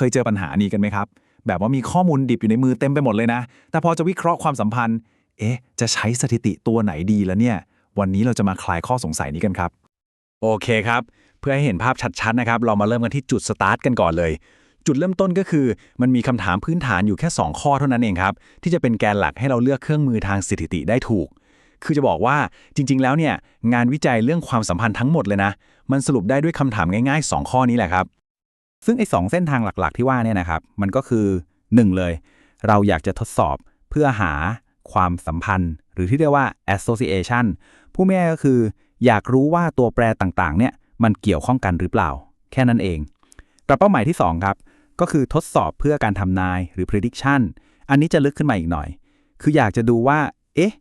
เคยเจอปัญหานี้กันไหมครับ แบบว่ามีข้อมูลดิบอยู่ในมือเต็มไปหมดเลยนะ แต่พอจะวิเคราะห์ความสัมพันธ์ เอ๊ะ จะใช้สถิติตัวไหนดีแล้วเนี่ย วันนี้เราจะมาคลายข้อสงสัยนี้กันครับ โอเคครับ เพื่อให้เห็นภาพชัดๆนะครับ เรามาเริ่มกันที่จุดสตาร์ทกันก่อนเลย จุดเริ่มต้นก็คือ มันมีคำถามพื้นฐานอยู่แค่ 2 ข้อเท่านั้นเองครับ ที่จะเป็นแกนหลักให้เราเลือกเครื่องมือทางสถิติได้ถูก คือจะบอกว่าจริง ๆ แล้วเนี่ยงานวิจัยเรื่องความสัมพันธ์ทั้งหมดเลยนะ มันสรุปได้ด้วยคำถามง่ายๆ 2 ข้อนี้แหละครับ ซึ่งไอ้สองเส้นทางหลักๆ ที่ว่าเนี่ยนะครับ มันก็คือ 1 เลย เราอยากจะทดสอบเพื่อหาความสัมพันธ์ หรือที่เรียกว่า association ผู้แม่ก็คือ อยากรู้ว่าตัวแปรต่างๆ เนี่ยมันเกี่ยวข้องกันหรือเปล่า แค่นั้นเองกับเป้าหมายที่ 2 ครับ ก็คือทดสอบเพื่อการทำนายหรือ prediction อันนี้จะลึกขึ้นมาอีกหน่อย คืออยากจะดูว่า เอ๊ะ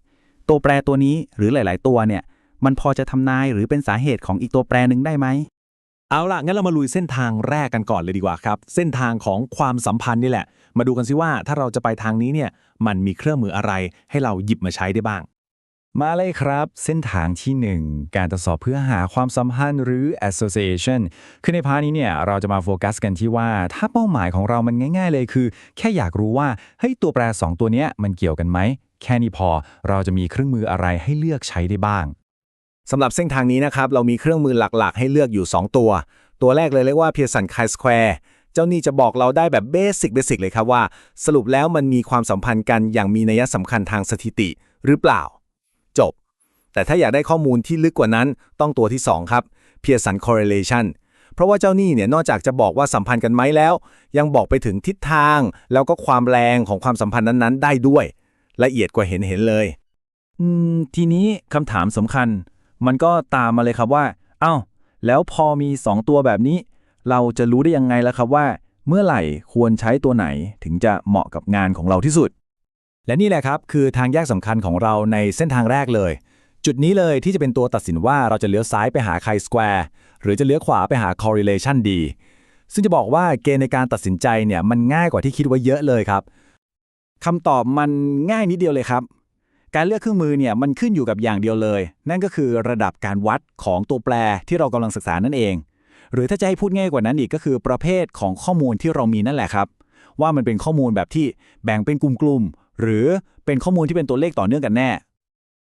ตัวแปรตัวนี้หรือหลาย ๆ ตัวเนี่ย มันพอจะทำนายหรือเป็นสาเหตุของอีกตัวแปรหนึ่งได้ไหม เอาล่ะ งั้นเรามาลุยเส้นทางแรกกันก่อนเลยดีกว่าครับ เส้นทางของความสัมพันธ์นี่แหละ มาดูกันซิว่าถ้าเราจะไปทางนี้เนี่ยมันมีเครื่องมืออะไรให้เราหยิบมาใช้ได้บ้าง มาเลยครับ เส้นทางที่ 1 การตรวจสอบเพื่อหาความสัมพันธ์หรือ association คือในพาร์ทนี้เนี่ยเราจะมาโฟกัสกันที่ว่า ถ้าเป้าหมายของเรามันง่าย ๆ เลยคือ แค่อยากรู้ว่าเฮ้ยตัวแปร 2 ตัวเนี้ยมันเกี่ยวกันไหมแค่นี้พอเราจะมีเครื่องมืออะไรให้เลือกใช้ได้บ้าง สำหรับเส้นทางนี้นะครับ เรามีเครื่องมือหลักๆ ให้เลือกอยู่ 2 ตัว ตัวแรกเลยเรียกว่า Pearson Chi-Square เจ้านี่จะบอกเราได้แบบเบสิกเบสิกเลยครับว่า สรุปแล้วมันมีความสัมพันธ์กันอย่างมีนัยสำคัญทางสถิติหรือเปล่า จบ แต่ถ้าอยากได้ข้อมูลที่ลึกกว่านั้นต้องตัวที่ 2 ครับ Pearson Correlation เพราะว่าเจ้านี่เนี่ยนอกจากจะบอกว่าสัมพันธ์กันไหมแล้ว ยังบอกไปถึงทิศทาง แล้วก็ความแรงของความสัมพันธ์นั้นๆ ได้ด้วย ละเอียดกว่าเห็นเห็นเลย อืม ทีนี้คำถามสำคัญ มันก็ตามมาเลยครับว่า เอ้า แล้วพอมี 2 ตัวแบบนี้ เราจะรู้ได้ยังไงล่ะครับว่า เมื่อไหร่ควรใช้ตัวไหนถึงจะเหมาะกับงานของเราที่สุด และนี่แหละครับคือทางแยกสำคัญของเราในเส้นทางแรกเลย จุดนี้เลยที่จะเป็นตัวตัดสินว่าเราจะเลี้ยวซ้ายไปหา chi square หรือจะเลี้ยวขวาไปหา correlation ดี ซึ่งจะบอกว่าเกณฑ์ในการตัดสินใจเนี่ยมันง่ายกว่าที่คิดไว้เยอะเลยครับคำตอบมันง่ายนิดเดียวเลยครับ การเลือกเครื่องมือเนี่ยมันขึ้นอยู่กับอย่างเดียวเลย นั่นก็คือระดับการวัดของตัวแปรที่เรากำลังศึกษานั่นเอง หรือถ้าจะให้พูดง่ายกว่านั้นอีกก็คือประเภทของข้อมูลที่เรามีนั่นแหละครับ ว่ามันเป็นข้อมูลแบบที่แบ่งเป็นกลุ่มๆหรือเป็นข้อมูลที่เป็นตัวเลขต่อเนื่องกันแน่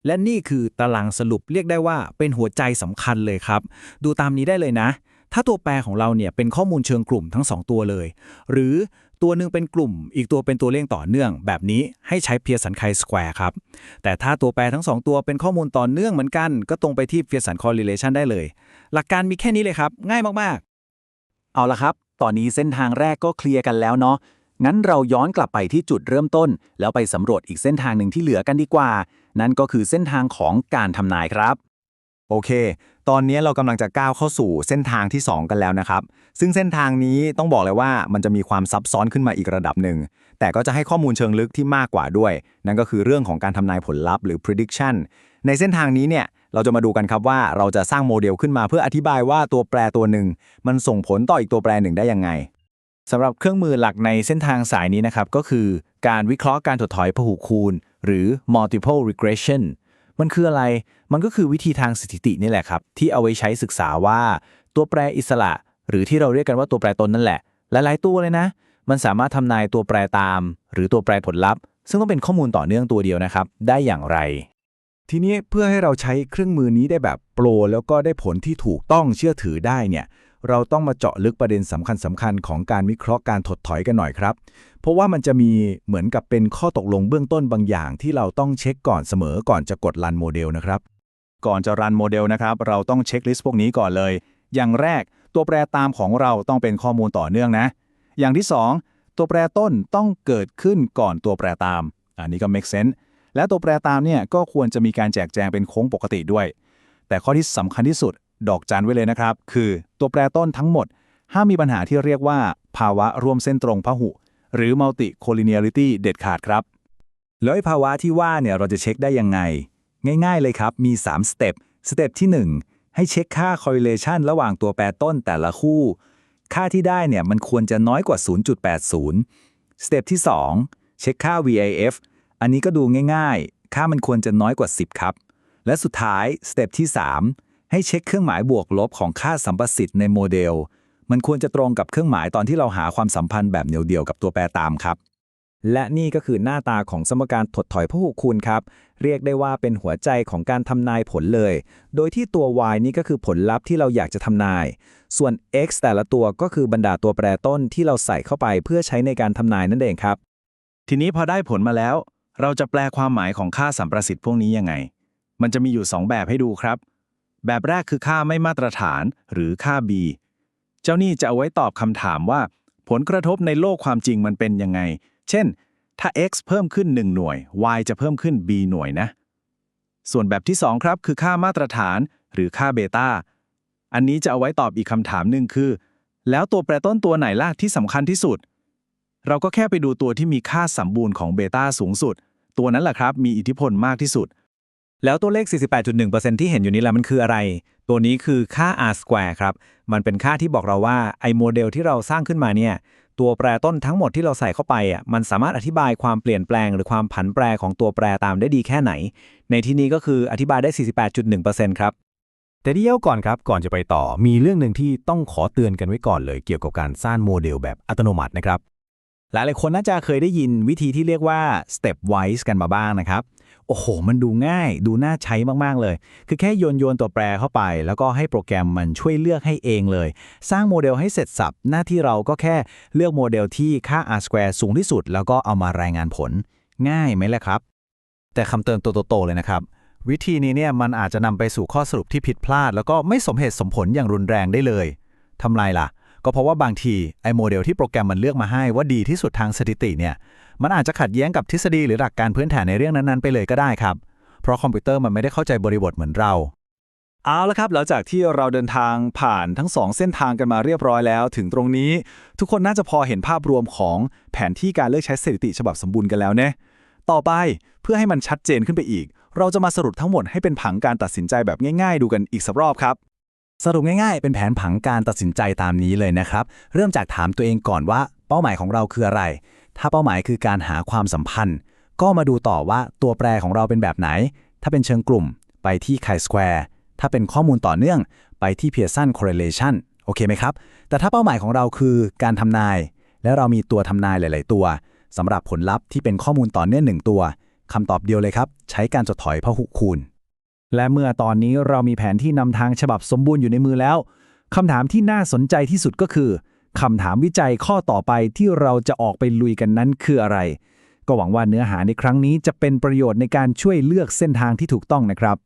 และนี่คือตารางสรุปเรียกได้ว่าเป็นหัวใจสำคัญเลยครับ ดูตามนี้ได้เลยนะ ถ้าตัวแปรของเราเนี่ยเป็นข้อมูลเชิงกลุ่มทั้ง 2 ตัวเลย หรือ ตัวหนึ่งเป็นกลุ่ม อีกตัวเป็นตัวเลขต่อเนื่อง แบบนี้ให้ใช้เพียสันไคสแควร์ครับ แต่ถ้าตัวแปรทั้ง 2 ตัวเป็นข้อมูลต่อเนื่องเหมือนกัน ก็ตรงไปที่เพียสันคอ r ิเลชันได้เลย หลักการมีแค่นี้เลยครับ ง่ายมากๆ เอาละครับ ตอนนี้เส้นทางแรกก็เคลียร์กันแล้วเนาะ งั้นเราย้อนกลับไปที่จุดเริ่มต้น แล้วไปสำรวจอีกเส้นทางหนึ่งที่เหลือกันดีกว่า นั่นก็คือเส้นทางของการทำนายครับ โอเค ตอนนี้เรากำลังจะก้าวเข้าสู่เส้นทางที่ 2 กันแล้วนะครับ ซึ่งเส้นทางนี้ต้องบอกเลยว่ามันจะมีความซับซ้อนขึ้นมาอีกระดับหนึ่ง แต่ก็จะให้ข้อมูลเชิงลึกที่มากกว่าด้วย นั่นก็คือเรื่องของการทำนายผลลัพธ์หรือ prediction ในเส้นทางนี้เนี่ยเราจะมาดูกันครับว่าเราจะสร้างโมเดลขึ้นมาเพื่ออธิบายว่าตัวแปรตัวหนึ่ง มันส่งผลต่ออีกตัวแปรหนึ่งได้ยังไงสำหรับเครื่องมือหลักในเส้นทางสายนี้นะครับก็คือ การวิเคราะห์การถดถอยพหุคูณ หรือ multiple regression มันคืออะไร มันก็คือวิธีทางสถิตินี่แหละครับ ที่เอาไว้ใช้ศึกษาว่า ตัวแปรอิสระ หรือที่เราเรียกกันว่าตัวแปรตนนั่นแหละ หลายๆตัวเลยนะ มันสามารถทำนายตัวแปรตาม หรือตัวแปรผลลัพธ์ ซึ่งต้องเป็นข้อมูลต่อเนื่องตัวเดียวนะครับ ได้อย่างไร ทีนี้เพื่อให้เราใช้เครื่องมือนี้ได้แบบโปรแล้วก็ได้ผลที่ถูกต้องเชื่อถือได้เนี่ย เราต้องมาเจาะลึกประเด็นสำคัญสำคัญของการวิเคราะห์การถดถอยกันหน่อยครับ เพราะว่ามันจะมีเหมือนกับเป็นข้อตกลงเบื้องต้นบางอย่าง ที่เราต้องเช็คก่อนเสมอก่อนจะกดรันโมเดลนะครับ ก่อนจะรันโมเดลนะครับ เราต้องเช็คลิสต์พวกนี้ก่อนเลย อย่างแรกตัวแปรตามของเราต้องเป็นข้อมูลต่อเนื่องนะ อย่างที่ 2 ตัวแปรต้นต้องเกิดขึ้นก่อนตัวแปรตาม อันนี้ก็ make sense และตัวแปรตามเนี่ยก็ควรจะมีการแจกแจงเป็นโค้งปกติด้วย แต่ข้อที่สำคัญที่สุด ดอกจันไว้เลยนะครับ คือตัวแปรต้นทั้งหมด ห้ามมีปัญหาที่เรียกว่า ภาวะร่วมเส้นตรงพหุ หรือ multi collinearity เด็ดขาดครับ แล้วภาวะที่ว่าเนี่ยเราจะเช็คได้ยังไง ง่าย ๆเลยครับ มี 3 สเต็ป สเต็ปที่ 1 ให้เช็คค่า correlation ระหว่างตัวแปรต้นแต่ละคู่ ค่าที่ได้เนี่ยมันควรจะน้อยกว่า 0.80 สเต็ปที่ 2 เช็คค่า VIF อันนี้ก็ดูง่ายๆ ค่ามันควรจะน้อยกว่า 10 ครับ และสุดท้ายสเต็ปที่ 3 ให้เช็คเครื่องหมายบวกลบของค่าสัมประสิทธิ์ในโมเดล มันควรจะตรงกับเครื่องหมายตอนที่เราหาความสัมพันธ์แบบเดียวๆกับตัวแปรตามครับ และนี่ก็คือหน้าตาของสมการถดถอยพหุคูณครับ เรียกได้ว่าเป็นหัวใจของการทำนายผลเลย โดยที่ตัว y นี่ก็คือผลลัพธ์ที่เราอยากจะทำนาย ส่วน x แต่ละตัวก็คือบรรดาตัวแปรต้นที่เราใส่เข้าไปเพื่อใช้ในการทำนายนั่นเองครับ ทีนี้พอได้ผลมาแล้ว เราจะแปลความหมายของค่าสัมประสิทธิ์พวกนี้ยังไง มันจะมีอยู่ 2 แบบให้ดูครับ แบบแรกคือค่าไม่มาตรฐานหรือค่า b เจ้านี่จะเอาไว้ตอบคำถามว่า ผลกระทบในโลกความจริงมันเป็นยังไง เช่น ถ้า x เพิ่มขึ้น 1 หน่วย y จะเพิ่มขึ้น b หน่วยนะ ส่วนแบบที่ 2 ครับ คือค่ามาตรฐานหรือค่าเบต้า อันนี้จะเอาไว้ตอบอีกคำถามหนึ่งคือ แล้วตัวแปรต้นตัวไหนล่ะที่สำคัญที่สุด เราก็แค่ไปดูตัวที่มีค่าสมบูรณ์ของเบต้าสูงสุด ตัวนั้นแหละครับ มีอิทธิพลมากที่สุด แล้วตัวเลข 48.1%ที่เห็นอยู่นี้แหละมันคืออะไร ตัวนี้คือค่า r square ครับ มันเป็นค่าที่บอกเราว่าไอ้โมเดลที่เราสร้างขึ้นมาเนี่ย ตัวแปรต้นทั้งหมดที่เราใส่เข้าไปอะ มันสามารถอธิบายความเปลี่ยนแปลง หรือความผันแปรของตัวแปรตามได้ดีแค่ไหน ในที่นี้ก็คืออธิบายได้ 48.1%ครับ แต่เดียวก่อนครับ ก่อนจะไปต่อ มีเรื่องหนึ่งที่ต้องขอเตือนกันไว้ก่อนเลย เกี่ยวกับการสร้างโมเดลแบบอัตโนมัตินะครับ หลายๆคนน่าจะเคยได้ยินวิธีที่เรียกว่า step wise กันมาบ้างนะครับ โอ้โห มันดูง่าย ดูน่าใช้มาก ๆ เลย คือแค่โยนโยนตัวแปรเข้าไป แล้วก็ให้โปรแกรมมันช่วยเลือกให้เองเลย สร้างโมเดลให้เสร็จสับ หน้าที่เราก็แค่เลือกโมเดลที่ค่า r square สูงที่สุด แล้วก็เอามารายงานผล ง่ายไหมล่ะครับ แต่คำเตือนตัวโตๆเลยนะครับ วิธีนี้เนี่ยมันอาจจะนำไปสู่ข้อสรุปที่ผิดพลาด แล้วก็ไม่สมเหตุสมผลอย่างรุนแรงได้เลยทำไรล่ะ ก็เพราะว่าบางทีไอ้โมเดลที่โปรแกรมมันเลือกมาให้ว่าดีที่สุดทางสถิติเนี่ยมันอาจจะขัดแย้งกับทฤษฎีหรือหลักการพื้นฐานในเรื่องนั้นๆไปเลยก็ได้ครับ เพราะคอมพิวเตอร์มันไม่ได้เข้าใจบริบทเหมือนเราเอาละครับหลังจากที่เราเดินทางผ่านทั้งสองเส้นทางกันมาเรียบร้อยแล้ว ถึงตรงนี้ ทุกคนน่าจะพอเห็นภาพรวมของแผนที่การเลือกใช้สถิติฉบับสมบูรณ์กันแล้วเนะต่อไปเพื่อให้มันชัดเจนขึ้นไปอีก เราจะมาสรุปทั้งหมดให้เป็นผังการตัดสินใจแบบง่าย ๆ ดูกันอีกสักรอบครับ สรุปง่ายๆ เป็นแผนผังการตัดสินใจตามนี้เลยนะครับ เริ่มจากถามตัวเองก่อนว่า เป้าหมายของเราคืออะไร ถ้าเป้าหมายคือการหาความสัมพันธ์ ก็มาดูต่อว่าตัวแปรของเราเป็นแบบไหน ถ้าเป็นเชิงกลุ่ม ไปที่ chi-square ถ้าเป็นข้อมูลต่อเนื่อง ไปที่ Pearson correlation โอเคไหมครับ แต่ถ้าเป้าหมายของเราคือการทำนาย และเรามีตัวทำนายหลาย ๆ ตัวสำหรับผลลัพธ์ที่เป็นข้อมูลต่อเนื่องหนึ่งตัวคำตอบเดียวเลยครับ ใช้การจดถอยพหุคูณ และเมื่อตอนนี้เรามีแผนที่นำทางฉบับสมบูรณ์อยู่ในมือแล้วคำถามที่น่าสนใจที่สุดก็คือคำถามวิจัยข้อต่อไปที่เราจะออกไปลุยกันนั้นคืออะไร ก็หวังว่าเนื้อหาในครั้งนี้จะเป็นประโยชน์ในการช่วยเลือกเส้นทางที่ถูกต้องนะครับ